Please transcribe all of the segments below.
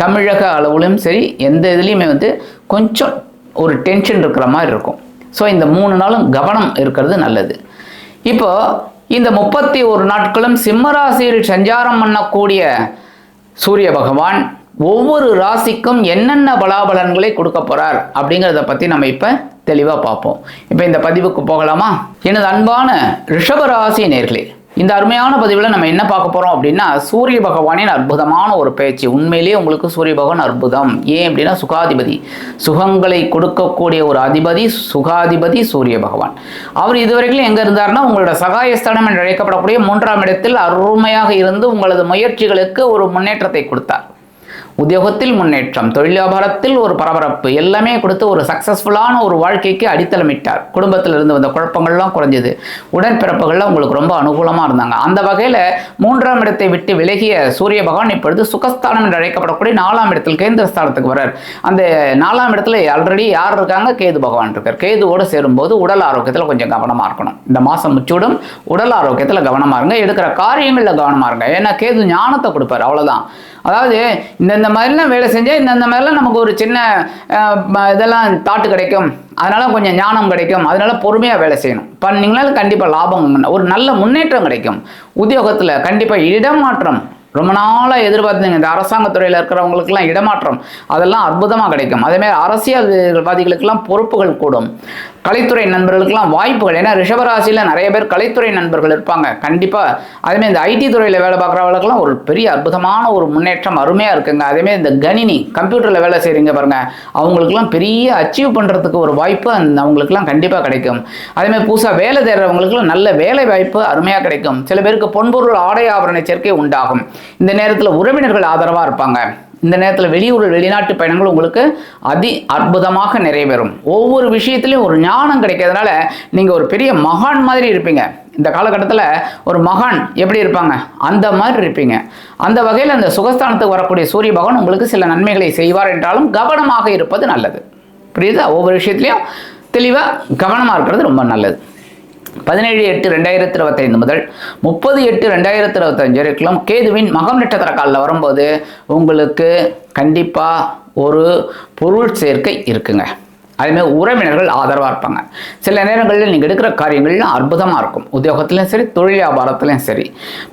தமிழக அளவிலும் சரி எந்த இதுலேயுமே வந்து கொஞ்சம் ஒரு டென்ஷன் இருக்கிற மாதிரி இருக்கும். ஸோ இந்த மூணு நாளும் கவனம் இருக்கிறது நல்லது. இப்போ இந்த முப்பத்தி ஒரு நாட்களும் சிம்மராசியில் சஞ்சாரம் பண்ணக்கூடிய சூரிய பகவான் ஒவ்வொரு ராசிக்கும் என்னென்ன பலாபலன்களை கொடுக்க போகிறார் அப்படிங்கிறத பற்றி நம்ம இப்போ தெளிவாக பார்ப்போம். இப்போ இந்த பதிவுக்கு போகலாமா? எனது அன்பான ரிஷபராசி நேர்களே இந்த அருமையான பதிவில் நம்ம என்ன பார்க்க போகிறோம் அப்படின்னா சூரிய பகவானின் அற்புதமான ஒரு பேச்சு. உண்மையிலேயே உங்களுக்கு சூரிய பகவான் அற்புதம். ஏன் அப்படின்னா சுகாதிபதி. சுகங்களை கொடுக்கக்கூடிய ஒரு அதிபதி சுகாதிபதி சூரிய பகவான். அவர் இதுவரைக்கும் எங்கே இருந்தார்னா உங்களோட சகாயஸ்தானம் என்று அழைக்கப்படக்கூடிய மூன்றாம் இடத்தில் அருமையாக இருந்து உங்களது முயற்சிகளுக்கு ஒரு முன்னேற்றத்தை கொடுத்தார். உத்தியோகத்தில் முன்னேற்றம் தொழில் வியாபாரத்தில் ஒரு பரபரப்பு எல்லாமே கொடுத்து ஒரு சக்ஸஸ்ஃபுல்லான ஒரு வாழ்க்கைக்கு அடித்தளமிட்டார். குடும்பத்தில் இருந்து வந்த குழப்பங்கள்லாம் குறைஞ்சது. உடன்பிறப்புகள்லாம் உங்களுக்கு ரொம்ப அனுகூலமாக இருந்தாங்க. அந்த வகையில் மூன்றாம் இடத்தை விட்டு விலகிய சூரிய பகவான் இப்பொழுது சுகஸ்தானம் என்று அழைக்கப்படக்கூடிய நாலாம் இடத்தில் கேந்திர ஸ்தானத்துக்கு வரார் அந்த நாலாம் இடத்துல ஆல்ரெடி யார் இருக்காங்க? கேது பகவான் இருக்கார். கேதுவோடு சேரும்போது உடல் ஆரோக்கியத்தில் கொஞ்சம் கவனமாக இருக்கணும். இந்த மாதம் முச்சூடும். உடல் ஆரோக்கியத்தில் கவனமாக இருங்க. எடுக்கிற காரியங்களில் கவனமாக இருங்க. ஏன்னா கேது ஞானத்தை கொடுப்பார். அவ்வளோதான் அதாவது இந்தந்த மாதிரிலாம் வேலை செஞ்சால் இந்தந்த மாதிரிலாம் நமக்கு ஒரு சின்ன அஹ், இதெல்லாம் தாட்டு கிடைக்கும். அதனால கொஞ்சம் ஞானம் கிடைக்கும். அதனால பொறுமையாக வேலை செய்யணும். பண்ணீங்கனால கண்டிப்பாக லாபம் ஒரு நல்ல முன்னேற்றம் கிடைக்கும். உத்தியோகத்தில் கண்டிப்பாக இடமாற்றம். ரொம்ப நாளாக எதிர்பார்த்தீங்க இந்த அரசாங்கத்துறையில் இருக்கிறவங்களுக்கெல்லாம் இடமாற்றம் அதெல்லாம் அற்புதமாக கிடைக்கும். அதேமாதிரி அரசியல்வாதிகளுக்கெல்லாம் பொறுப்புகள் கூடும். கலைத்துறை நண்பர்களுக்கெல்லாம் வாய்ப்புகள். ஏன்னா ரிஷபராசியில் நிறைய பேர் கலைத்துறை நண்பர்கள் இருப்பாங்க. கண்டிப்பாக அதேமாதிரி இந்த ஐடி துறையில் வேலை பார்க்குறவங்களுக்குலாம் ஒரு பெரிய அற்புதமான ஒரு முன்னேற்றம் அருமையாக இருக்குங்க. அதேமாதிரி இந்த கணினி கம்ப்யூட்டரில் வேலை செய்கிறீங்க பாருங்கள் அவங்களுக்குலாம் பெரிய அச்சீவ் பண்ணுறதுக்கு ஒரு வாய்ப்பு அந்த அவங்களுக்குலாம் கண்டிப்பாக கிடைக்கும். அதேமாதிரி புதுசாக வேலை தேடுறவங்களுக்குலாம் நல்ல வேலை வாய்ப்பு அருமையாக கிடைக்கும். சில பேருக்கு பொன்பொருள் ஆடை ஆபரண சேர்க்கை உண்டாகும். இந்த நேரத்தில் உறவினர்கள் ஆதரவாக இருப்பாங்க. இந்த நேரத்தில் வெளியூர் வெளிநாட்டு பயணங்கள் உங்களுக்கு அதி அற்புதமாக நிறைவேறும். ஒவ்வொரு விஷயத்துலையும் ஒரு ஞானம் கிடைக்கிறதுனால நீங்கள் ஒரு பெரிய மகான் மாதிரி இருப்பீங்க. இந்த காலகட்டத்தில் ஒரு மகான் எப்படி இருப்பாங்க? அந்த மாதிரி இருப்பீங்க. அந்த வகையில் அந்த சுகஸ்தானத்துக்கு வரக்கூடிய சூரிய பகவான் உங்களுக்கு சில நன்மைகளை செய்வார் என்றாலும் கவனமாக இருப்பது நல்லது. புரியுதா? ஒவ்வொரு விஷயத்துலையும் தெளிவாக கவனமாக இருக்கிறது ரொம்ப நல்லது. பதினேழு எட்டு ரெண்டாயிரத்தி இருபத்தைந்து முதல் முப்பது எட்டு ரெண்டாயிரத்தி இருபத்தஞ்சு வரைக்கும் கேதுவின் மகம் நட்சத்திர காலில் வரும்போது உங்களுக்கு கண்டிப்பாக ஒரு பொருள் சேர்க்கை இருக்குங்க. அதேமாதிரி உறவினர்கள் ஆதரவாக இருப்பாங்க. சில நேரங்களில் நீங்கள் எடுக்கிற காரியங்கள்லாம் அற்புதமாக இருக்கும். உத்தியோகத்திலையும் சரி தொழில் வியாபாரத்திலையும் சரி.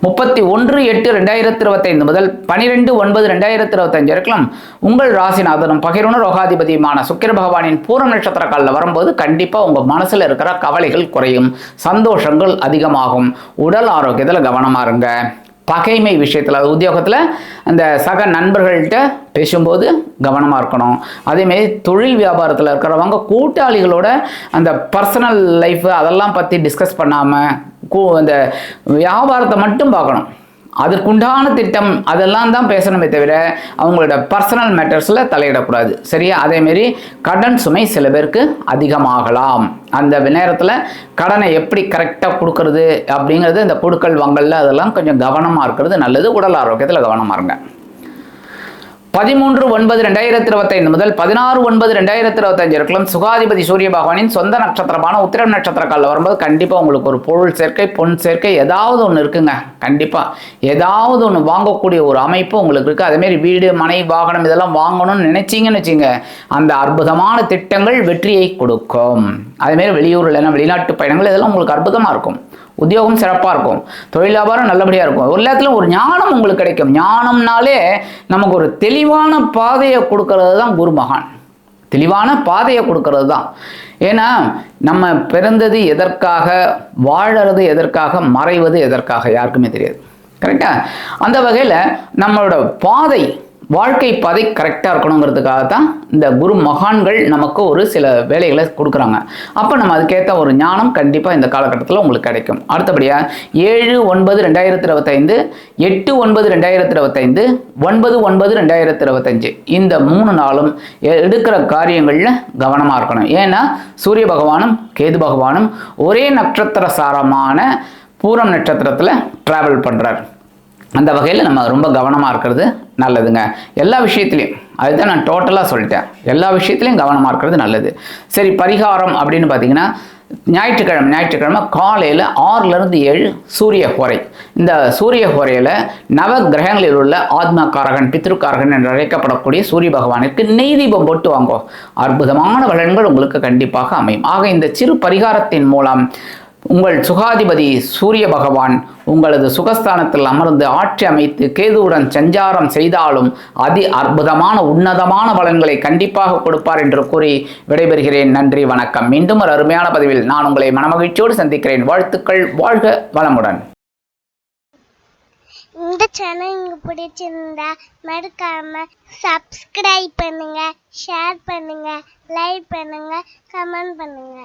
முப்பத்தி ஒன்று எட்டு ரெண்டாயிரத்தி இருபத்தைந்து முதல் பனிரெண்டு ஒன்பது ரெண்டாயிரத்தி இருபத்தஞ்சு வரைக்கும் உங்கள் ராசிநாதனும் பகிர்வுணர் ரோகாதிபதியுமான சுக்கிர பகவானின் பூரம் நட்சத்திர காலில் வரும்போது கண்டிப்பாக உங்கள் மனசில் இருக்கிற கவலைகள் குறையும். சந்தோஷங்கள் அதிகமாகும். உடல் ஆரோக்கியத்தில் கவனமாக இருங்க. பகைமை விஷயத்தில் அது உத்தியோகத்தில் அந்த சக நண்பர்கள்ட்ட பேசும்போது கவனமாக இருக்கணும். அதேமாரி தொழில் வியாபாரத்தில் இருக்கிறவங்க கூட்டாளிகளோட அந்த பர்சனல் லைஃப் அதெல்லாம் பற்றி டிஸ்கஸ் பண்ணாமல் கூ அந்த வியாபாரத்தை மட்டும் பார்க்கணும். அதற்குண்டான திட்டம் அதெல்லாம் தான் பேசணுமே தவிர அவங்களோட பர்சனல் மேட்டர்ஸில் தலையிடக்கூடாது. சரியா? அதேமாரி கடன் சுமை சில பேருக்கு அதிகமாகலாம். அந்த நேரத்தில் கடனை எப்படி கரெக்டாக கொடுக்கறது அப்படிங்கிறது இந்த கொடுக்கல் வாங்கல்ல அதெல்லாம் கொஞ்சம் கவனமாக இருக்கிறது நல்லது. உடல் ஆரோக்கியத்தில் கவனமாக இருங்க. பதிமூன்று ஒன்பது ரெண்டாயிரத்தி இருபத்தைந்து முதல் பதினாறு ஒன்பது ரெண்டாயிரத்தி இருபத்தஞ்சு இருக்கலாம் சுகாதிபதி சூரிய பகவானின் சொந்த நட்சத்திரமான உத்திரம் நட்சத்திர காலில் வரும்போது கண்டிப்பாக உங்களுக்கு ஒரு பொருள் சேர்க்கை பொன் சேர்க்கை ஏதாவது ஒன்று இருக்குங்க. கண்டிப்பாக ஏதாவது ஒன்று வாங்கக்கூடிய ஒரு அமைப்பு உங்களுக்கு இருக்குது அதேமாரி வீடு மனை வாகனம் இதெல்லாம் வாங்கணும்னு நினைச்சிங்கன்னு வச்சுங்க. அந்த அற்புதமான திட்டங்கள் வெற்றியை கொடுக்கும். அதேமாரி வெளியூரில் இல்லைன்னா வெளிநாட்டு பயணங்கள் இதெல்லாம் உங்களுக்கு அற்புதமாக இருக்கும். உத்தியோகம் சிறப்பாக இருக்கும். தொழில் வியாபாரம் நல்லபடியாக இருக்கும். ஒரு நேரத்தில் ஒரு ஞானம் உங்களுக்கு கிடைக்கும். ஞானம்னாலே நமக்கு ஒரு தெளிவான பாதையை கொடுக்கறது தான் குருமகான் தெளிவான பாதையை கொடுக்கறது தான் ஏன்னா நம்ம பிறந்தது எதற்காக வாழறது எதற்காக மறைவது எதற்காக யாருக்குமே தெரியாது. கரெக்டா அந்த வகையில் நம்மளோட பாதை வாழ்க்கை பாதை கரெக்டாக இருக்கணுங்கிறதுக்காக தான் இந்த குரு மகான்கள் நமக்கு ஒரு சில வேலைகளை கொடுக்குறாங்க. அப்போ நம்ம அதுக்கேற்ற ஒரு ஞானம் கண்டிப்பாக இந்த காலகட்டத்தில் உங்களுக்கு கிடைக்கும். அடுத்தபடியாக ஏழு ஒன்பது ரெண்டாயிரத்தி இருபத்தைந்து எட்டு ஒன்பது ரெண்டாயிரத்தி இருபத்தைந்து ஒன்பது ஒன்பது ரெண்டாயிரத்தி இருபத்தஞ்சு. இந்த மூணு நாளும் எ- எடுக்கிற காரியங்களில் கவனமாக இருக்கணும். ஏன்னா சூரிய பகவானும் கேது பகவானும் ஒரே நட்சத்திர சாரமான பூரம் நட்சத்திரத்தில் ட்ராவல் பண்ணுறார் அந்த வகையில் நம்ம ரொம்ப கவனமாக இருக்கிறது நல்லதுங்க. எல்லா விஷயத்துலையும் அதுதான் நான் டோட்டலாக சொல்லிட்டேன். எல்லா விஷயத்துலையும் கவனமாக இருக்கிறது நல்லது. சரி பரிகாரம் அப்படின்னு பார்த்தீங்கன்னா ஞாயிற்றுக்கிழமை ஞாயிற்றுக்கிழமை காலையில் ஆறுலேருந்து ஏழு சூரிய ஹோரை. இந்த சூரிய ஹோரையில் நவ கிரகங்களில் உள்ள ஆத்மகாரகன் பித்ருக்காரகன் என்று அழைக்கப்படக்கூடிய சூரிய பகவானுக்கு நெய் தீபம் போட்டு வாங்கோ. அற்புதமான பலன்கள் உங்களுக்கு கண்டிப்பாக அமையும். ஆக இந்த சிறு பரிகாரத்தின் மூலம் உங்கள் சுகாதிபதி சூரிய பகவான் உங்களது சுகஸ்தானத்தில் அமர்ந்து ஆட்சி அமைத்து கேதுவுடன் சஞ்சாரம் செய்தாலும் அதி அற்புதமான உன்னதமான பலன்களை கண்டிப்பாக கொடுப்பார் என்று கூறி விடைபெறுகிறேன். நன்றி வணக்கம். மீண்டும் ஒரு அருமையான பதிவில் நான் உங்களை மனமகிழ்ச்சியோடு சந்திக்கிறேன். வாழ்த்துக்கள் வாழ்க வளமுடன். இந்த சேனல் உங்களுக்கு பிடிச்சிருந்தா மறக்காம சப்ஸ்கிரைப் பண்ணுங்க ஷேர் பண்ணுங்க லைக் பண்ணுங்க கமெண்ட் பண்ணுங்க.